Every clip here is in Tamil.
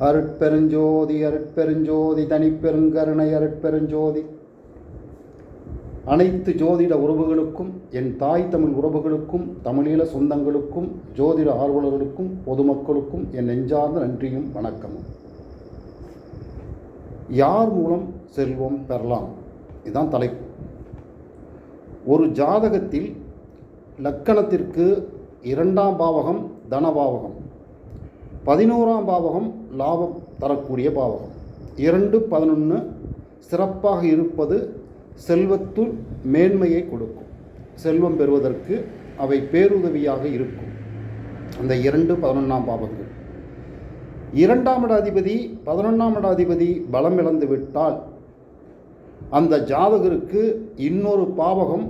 அருட்பெருஞ்சோதி அருட்பெருஞ்சோதி தனிப்பெருங்கருணை அருட்பெருஞ்சோதி. அனைத்து ஜோதிட உறவுகளுக்கும் என் தாய் தமிழ் உறவுகளுக்கும் தமிழீழ சொந்தங்களுக்கும் ஜோதிட ஆர்வலர்களுக்கும் பொதுமக்களுக்கும் என் நெஞ்சார்ந்த நன்றியும் வணக்கமும். யார் மூலம் செல்வம் பெறலாம்? இதுதான் தலைப்பு. ஒரு ஜாதகத்தில் லக்கணத்திற்கு இரண்டாம் பாவகம் தனபாவகம். பதினோராம் பாவகம் லாபம் தரக்கூடிய பாவகம். இரண்டு பதினொன்று சிறப்பாக இருப்பது செல்வத்துள் மேன்மையை கொடுக்கும். செல்வம் பெறுவதற்கு அவை பேருதவியாக இருக்கும். அந்த இரண்டு பதினொன்றாம் பாவங்கள். இரண்டாம் இடாதிபதி பதினொன்றாம் இடாதிபதி பலம் இழந்து விட்டால் அந்த ஜாதகருக்கு இன்னொரு பாவகம்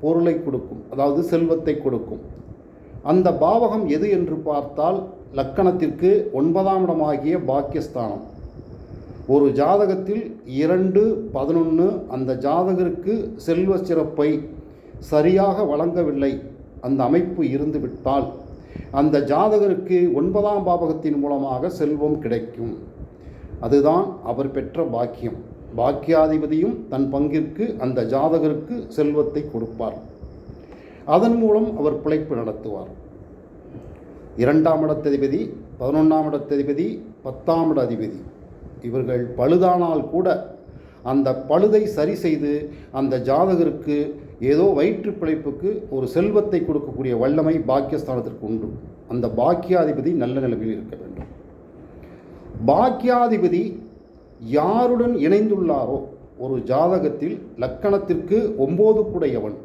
பொருளை கொடுக்கும். அதாவது செல்வத்தை கொடுக்கும். அந்த பாவகம் எது என்று பார்த்தால் லக்கணத்திற்கு ஒன்பதாம் இடமாகிய பாக்கியஸ்தானம். ஒரு ஜாதகத்தில் இரண்டு பதினொன்று அந்த ஜாதகருக்கு செல்வ சிறப்பை சரியாக வழங்கவில்லை அந்த அமைப்பு இருந்துவிட்டால் அந்த ஜாதகருக்கு ஒன்பதாம் பாவகத்தின் மூலமாக செல்வம் கிடைக்கும். அதுதான் அவர் பெற்ற பாக்கியம். பாக்கியாதிபதியும் தன் பங்கிற்கு அந்த ஜாதகருக்கு செல்வத்தை கொடுப்பார். அதன் மூலம் அவர் பிழைப்பு நடத்துவார். இரண்டாம் இடத்ததிபதி பதினொன்றாம் இடத்ததிபதி பத்தாம் இட அதிபதி. இவர்கள் பழுதானால் கூட அந்த பழுதை சரி செய்து அந்த ஜாதகருக்கு ஏதோ வயிற்று பிழைப்புக்கு ஒரு செல்வத்தை கொடுக்கக்கூடிய வல்லமை பாக்கியஸ்தானத்திற்கு உண்டு. அந்த பாக்கியாதிபதி நல்ல நிலைமையில் இருக்க வேண்டும். பாக்கியாதிபதி யாருடன் இணைந்துள்ளாரோ ஒரு ஜாதகத்தில் லக்கணத்திற்கு ஒம்போது கூடையவன்.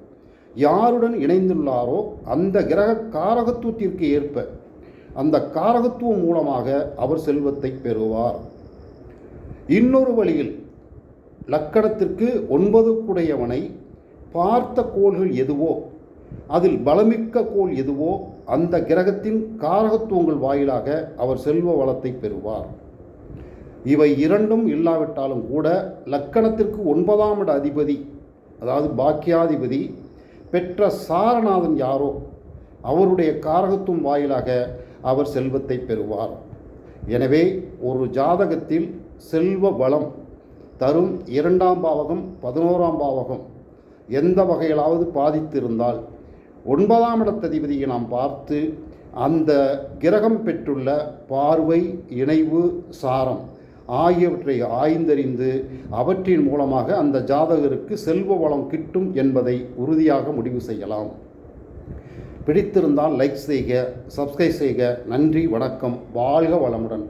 யாருடன் இணைந்துள்ளாரோ அந்த கிரக காரகத்துவத்திற்கு ஏற்ப அந்த காரகத்துவம் மூலமாக அவர் செல்வத்தை பெறுவார். இன்னொரு வழியில் லக்கணத்திற்கு ஒன்பது குடையவனை பார்த்த கோள்கள் எதுவோ அதில் பலமிக்க கோள் எதுவோ அந்த கிரகத்தின் காரகத்துவங்கள் வாயிலாக அவர் செல்வ வளத்தை பெறுவார். இவை இரண்டும் இல்லாவிட்டாலும் கூட லக்கணத்திற்கு ஒன்பதாம் இட அதிபதி அதாவது பாக்கியாதிபதி பெற்ற சாரநாதன் யாரோ அவருடைய காரகத்துவம் வாயிலாக அவர் செல்வத்தை பெறுவார். எனவே ஒரு ஜாதகத்தில் செல்வ வளம் தரும் இரண்டாம் பாவகம் பதினோராம் பாவகம் எந்த வகையிலாவது பாதித்திருந்தால் ஒன்பதாம் இடத்ததிபதியை நாம் பார்த்து அந்த கிரகம் பெற்றுள்ள பார்வை இணைவு சாரம் ஆகியவற்றை ஆய்ந்தறிந்து அவற்றின் மூலமாக அந்த ஜாதகருக்கு செல்வ வளம் கிட்டும் என்பதை உறுதியாக முடிவு செய்யலாம். பிடித்திருந்தால் லைக் செய்க சப்ஸ்கிரைப் செய்க. நன்றி வணக்கம். வாழ்க வளமுடன்.